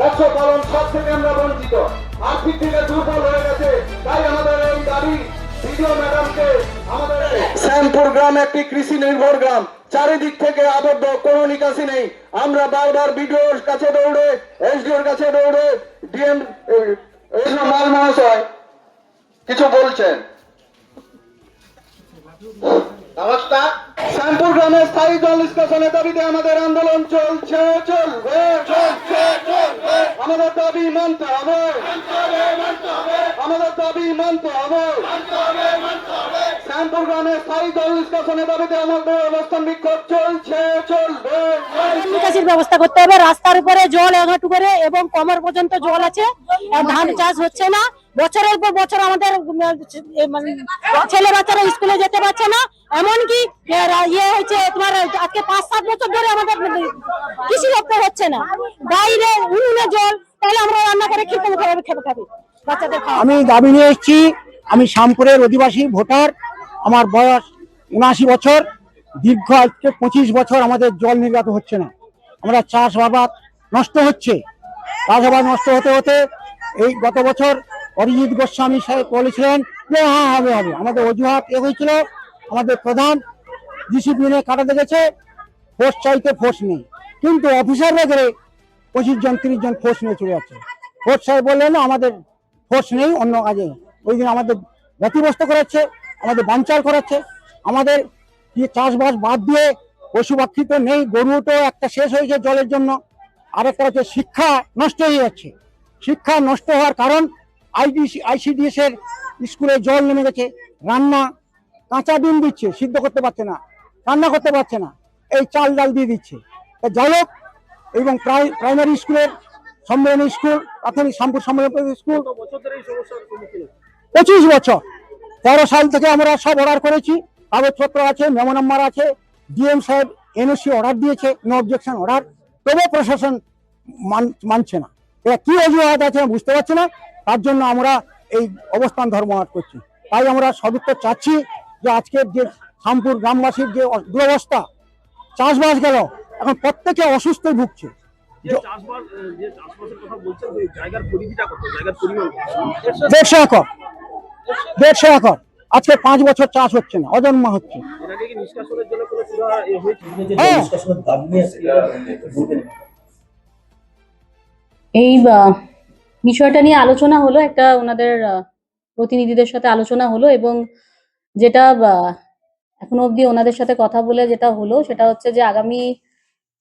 মৎস্য পালন সব থেকে আমরা বঞ্চিত। আর্থিক দিকে দুর্বল হয়ে গেছে, তাই আমাদের এই দাবি শ্যামপুর গ্রাম একটি কৃষি নির্ভর গ্রাম। চারিদিক থেকে আবদ্ধ, কোনো নিকাশি নেই। আমরা বারবার বিডিওর কাছে দৌড়ে, এসডিওর কাছে দৌড়ে, ডিএম মাল মহাশয়, কিছু বলছেন? শ্যামপুর গ্রামের স্থায়ী জল নিষ্কাশনের দাবিতে আমাদের আন্দোলন চলছে চলবে। আমাদের দাবি মানতে হবে। আমাদের দাবি মানতে হবে। গ্রামে স্থায়ী জল নিষ্কাশনের দাবিতে আমাদের অবস্থান বিক্ষোভ চলছে চলবে। নিকাশির ব্যবস্থা করতে হবে। রাস্তার উপরে জল এগাটু করে এবং কমর পর্যন্ত জল আছে। ধান চাষ হচ্ছে না। বছরের পর বছর আমাদের মানে ছেলে বাচ্চারা স্কুলে যেতে পারছে না। এমনকি ইয়ে হচ্ছে তোমার আজকে পাঁচ সাত বছর ধরে আমাদের কৃষি দপ্তর হচ্ছে না। বাইরে উনুনে জল তাহলে আমরা রান্না করে খেতে খেতে খেতে খাবি। বাচ্চাদের আমি দাবি নিয়ে এসেছি আমি শ্যামপুরের অধিবাসী ভোটার। আমার বয়স উনআশি বছর, দীর্ঘ আজকে পঁচিশ বছর আমাদের জল নির্গত হচ্ছে না। আমরা চাষ আবাদ নষ্ট হচ্ছে। চাষাবাদ নষ্ট হতে হতে এই গত বছর অরিজিৎ গোস্বামী সাহেব বলেছিলেন যে হ্যাঁ হবে হবে। আমাদের অজুহাত এ হয়েছিল, আমাদের প্রধান ডিসিপ্লিনে কাটাতে গেছে ফোর্স চাইতে ফোর্স নেই। কিন্তু অফিসাররা গেলে পঁচিশ জন, তিরিশ জন ফোর্স নিয়ে চলে যাচ্ছে। ফোর্স সাহেব বললেন আমাদের ফোর্স নেই, অন্য কাজে। ওই দিন আমাদের ব্যতিব্যস্ত করাচ্ছে। আমাদের বাঞ্চাল করাচ্ছে। আমাদের চাষবাস বাদ দিয়ে পশু পাখি তো নেই, গরু তো একটা শেষ হয়েছে জলের জন্য। আরেকটা হচ্ছে শিক্ষা নষ্ট হয়ে যাচ্ছে। শিক্ষা নষ্ট হওয়ার কারণ আইডিসি আইসিডিএস এর স্কুলে জল নেমে গেছে। রান্না কাঁচা ডিম দিচ্ছে, সিদ্ধ করতে পারছে না, রান্না করতে পারছে না। এই চাল ডাল দিয়ে দিচ্ছে। যাই হোক, এবং প্রাই- প্রাইমারি স্কুলের, সম্মেলনী স্কুল, প্রাথমিক শ্যামপুর সম্মেলনী স্কুল। পঁচিশ বছর। তেরো সাল থেকে আমরা সব অর্ডার করেছি। কাগজপত্র আছে মেমো নাম্বার আছে ডিএম সাহেব এনওসি অর্ডার দিয়েছে নো অবজেকশন অর্ডার তবে প্রশাসন মান- মানছে না। এরা কি অজুহাত আছে বুঝতে পারছি না। তার জন্য আমরা এই অবস্থান ধর্মঘাট করছি। তাই আমরা সদুত্তর চাচ্ছি যে আজকের যে শ্যামপুর গ্রামবাসীর যে দুরবস্থা চাষবাস গেল এখন প্রত্যেকে অসুস্থ ভুগছে? দেড়শো একর। দেড়শো একর। আজকে পাঁচ বছর চাষ হচ্ছে না, অজন্মা হচ্ছে। হ্যাঁ। এই বিষয়টা নিয়ে আলোচনা হলো, একটা ওনাদের প্রতিনিধিদের সাথে আলোচনা হলো এবং যেটা এখনও অবধি ওনাদের সাথে কথা বলে যেটা হলো, সেটা হচ্ছে যে আগামী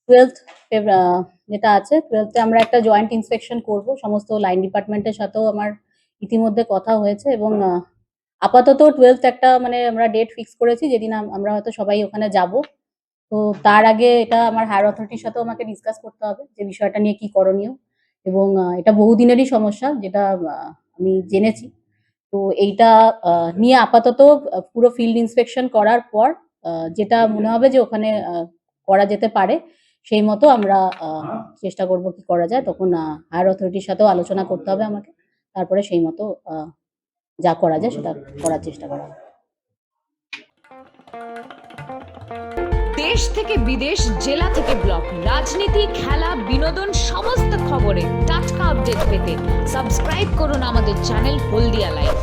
টুয়েলথ যেটা আছে টুয়েলথে আমরা একটা জয়েন্ট ইন্সপেকশন করব, সমস্ত লাইন ডিপার্টমেন্টের সাথেও আমার ইতিমধ্যে কথা হয়েছে এবং আপাতত টুয়েলথ একটা মানে আমরা ডেট ফিক্স করেছি যেদিন আমরা হয়তো সবাই ওখানে যাব। তো তার আগে এটা আমার হায়ার অথরিটির সাথেও আমাকে ডিসকাস করতে হবে যে বিষয়টা নিয়ে কি করণীয় এবং এটা বহুদিনেরই সমস্যা যেটা আমি জেনেছি। তো এইটা নিয়ে আপাতত পুরো ফিল্ড ইন্সপেকশন করার পর যেটা মনে হবে যে ওখানে করা যেতে পারে সেই মতো আমরা চেষ্টা করব কি করা যায়। তখন হায়ার অথরিটির সাথেও আলোচনা করতে হবে আমাকে। তারপরে সেই মতো আহ, যা করা যায় সেটা করার চেষ্টা করা দেশ থেকে বিদেশ জেলা থেকে ব্লক রাজনীতি খেলা বিনোদন সমস্ত খবরে টাটকা আপডেট পেতে সাবস্ক্রাইব করুন আমাদের চ্যানেল হলদিয়া লাইভ